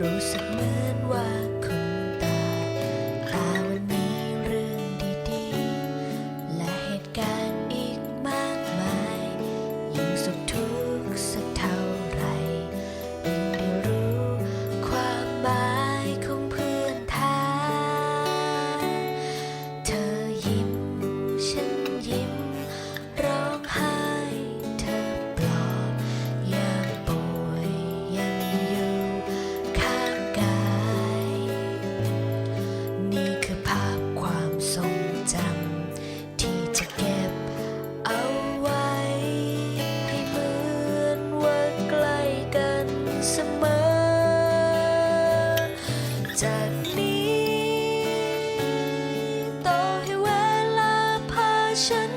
rosa. ฉัน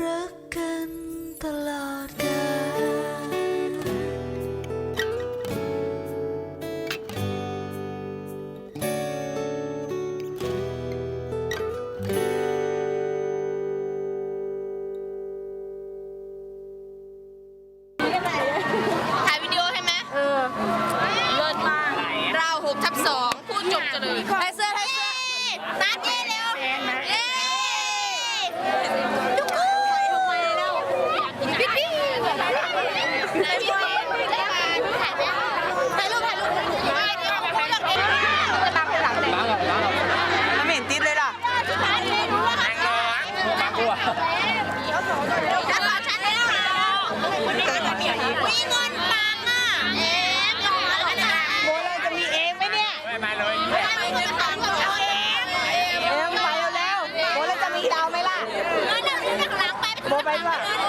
berkentala ด้วย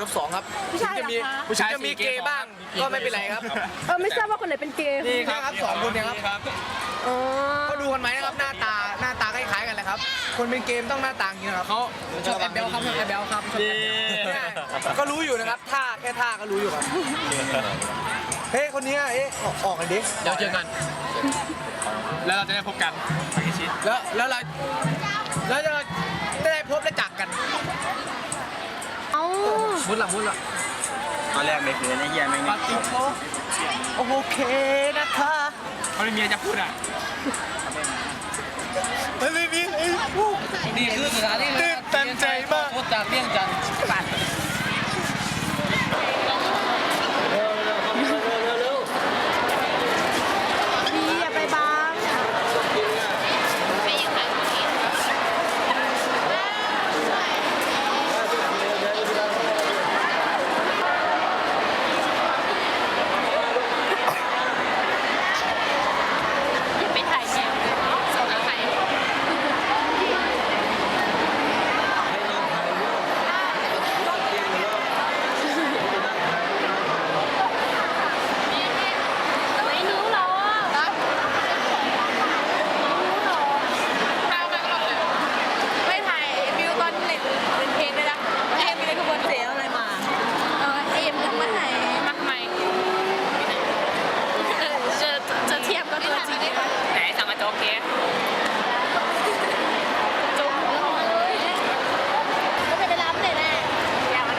ทับงครับผู้ชายจะมีผู้ชายจะมีเกย์บ้างก็ไม่เป็นไรครับ เออไม่ทราบว่าคนไหนเป็นเกย์นี่ครับสองคนเนี่ยครับ อ๋อก็ดูกันไหมนะครับหน้าตาหน้าตาคล้ายๆกันเลยครับ คนเป็นเกมต้องหน้าตาอย่างนี้นครับเขาชอบแอบเบลครับชอบแอบเบลครับชอบแอบเบลก็รู้อยู่นะครับท่าแค่ท่าก็รู้อยู่ครับเฮ้คนนี้ยเอ๊ะออกออกกันดิเดี๋ยวเจอกัน แล้วเราจะได้พบกัน แล้วแล้วเราแล้วจะ มุดละมุดละตอนแรกไม่เคยไอ้เหี้ยไม่มีโอเคนะคะเขาไม่มีอะไรจะพูดอะไม่ไม่มีไอ้ผู้นี่คือสถานที่ตื่นตันใจมากพูดจากเลี่ยงจันทร์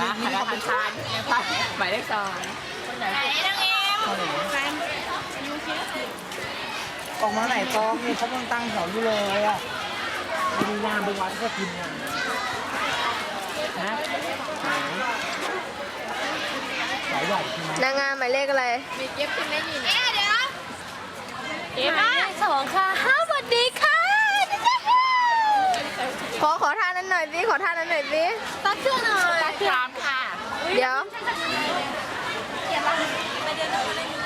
นะหันมาทานทานหมายเลขสองไหนนางเอมออกมาไหนกองนี่เขาต้องตั้งแถวอยู่เลยอะดูงานดูวัดก็กินงานนะสายใหญ่ใช่ไหมนางงามหมายเลขอะไร มีเก็บขึ้นได้ยินเอ๊ะเดี๋ยวเอ๊ะมาสองค่ะห้าสวัสดีค่ะขอขอท่า หน่อยสิขอท่านั้นหน่อยสิตัดเสื้อหน่อยตัดเสื้อค่ะ เดี๋ยวอีเด้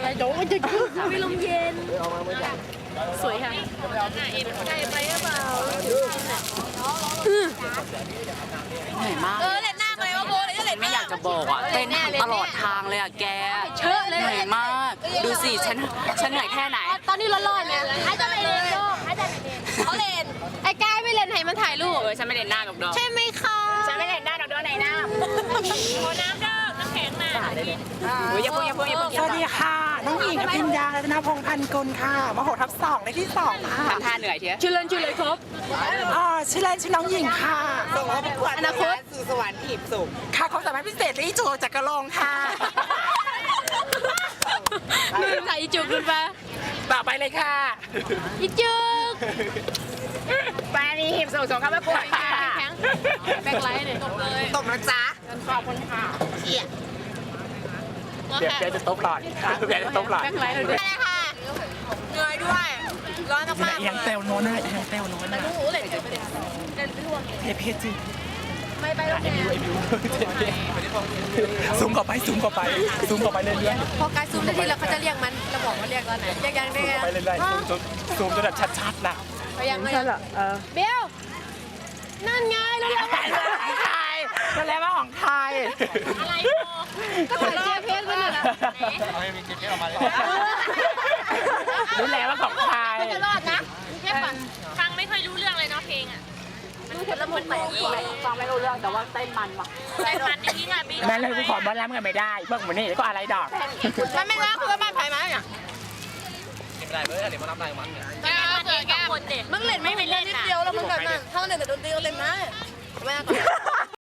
อะไรโดนจะกิ้วมีลมเย็น สวยค่ะใกล้ไปหรือเปล่าเหนื่อยมาก เออเล่นหน้าไปว่าโบเลยเล่นไม่อยากจะบอกอะเต้นตลอดทางเลยอะแกเชอะเลยเหนื่อยมาก ดูสิฉันฉันเหนื่อยแค่ไหน ตอนนี้ร้อนๆเนี่ยไอ้จะไปเล่นโลกไอ้จะเขาเล่นไอ้กายไม่เล่นให้มันถ่ายรูปเออฉันไม่เล่นหน้าดอกดอกใช่ไหมคะฉันไม่เล่นหน้าดอกดอกไหนหน้าโอน้ำเด้ อ้ยอย่าพูดอย่าพูดอย่าพูดสวัสดีค่ะ น้องหญิงอภิญญารัตนพงษ์พันกุลค่ะมหกทับสองในที่สองค่ะทำท่าเหนื่อยเทียชื่อเล่นชื่อเลยครับ อ๋อชื่อเล่นชื่อน้องหญิงค่ะ ส่งเขาประกวดอนาคต สู่สวรรค์หีบสุขค่ะความสามารถพิเศษที่โจจักรลงค่ะมึงใส่อีจุกขึ้นไปต่อไปเลยค่ะ อีจุกปานีหิบส่งส่งเข้าประกวดค่ะแข็งแบกไลท์เนี่ยตกเลยตบนะจ๊ะเขี่ย เดี๋ยวเดี๋ยวจะตบหลอดเดี๋ยวจะตบหลอดแบกไลท์เลยด้วยค่ะเหนื่อยด้วย ร้อนมากยังเตลโน้นนะยังเตลโน้นนะๆรู้เลยเดี๋ยวไปเล่นเล่นไปทั่วเพจเพจจริงไม่ไปโรงแรมซูมเข้าไปซูมเข้าไปซูมเข้าไปเรื่อยพอกายซูมได้ทีแล้วเขาจะเรียกมันเราบอกว่าเรียกตอนไหนเรียกยังได้ๆไงไปเรื่อยๆซูมจนซูมจนแบบชัดๆนะเขายังไม่เบลนั่นไงเราเรียกว่าของไทยนั่ นแหละว่าของไทยอะไรก็ถ่ายเจเพจไปหนึ่งอะรู้แล้วว่าของไทยจะรอดนะแค่ฟังฟังไม่ค่อยรู้เรื่องเลยเนาะเพลงอะรู้ผลมันไหนฟังไม่รู้เรื่องแต่ว่าเต้นมันว่ะใส่มันนี่ค่ะบิ๊กแม่เลยกูขอบอลล้ำกันไม่ได้เบิ่งเหมือนนี่ก็อะไรดอกมันไม่รักคือบ้านไผ่มาเนี่ยไม่ได้เว้ยเดี๋ยวมารับได้มันเนี่ยแกเกิดแกคนเด็กมึงเล่นไม่ไปเล่นนิดเดียวแล้วมึงแบบนั้นถ้าเล่นแต่ดนตรีก็เล่นนะไม่ก่อน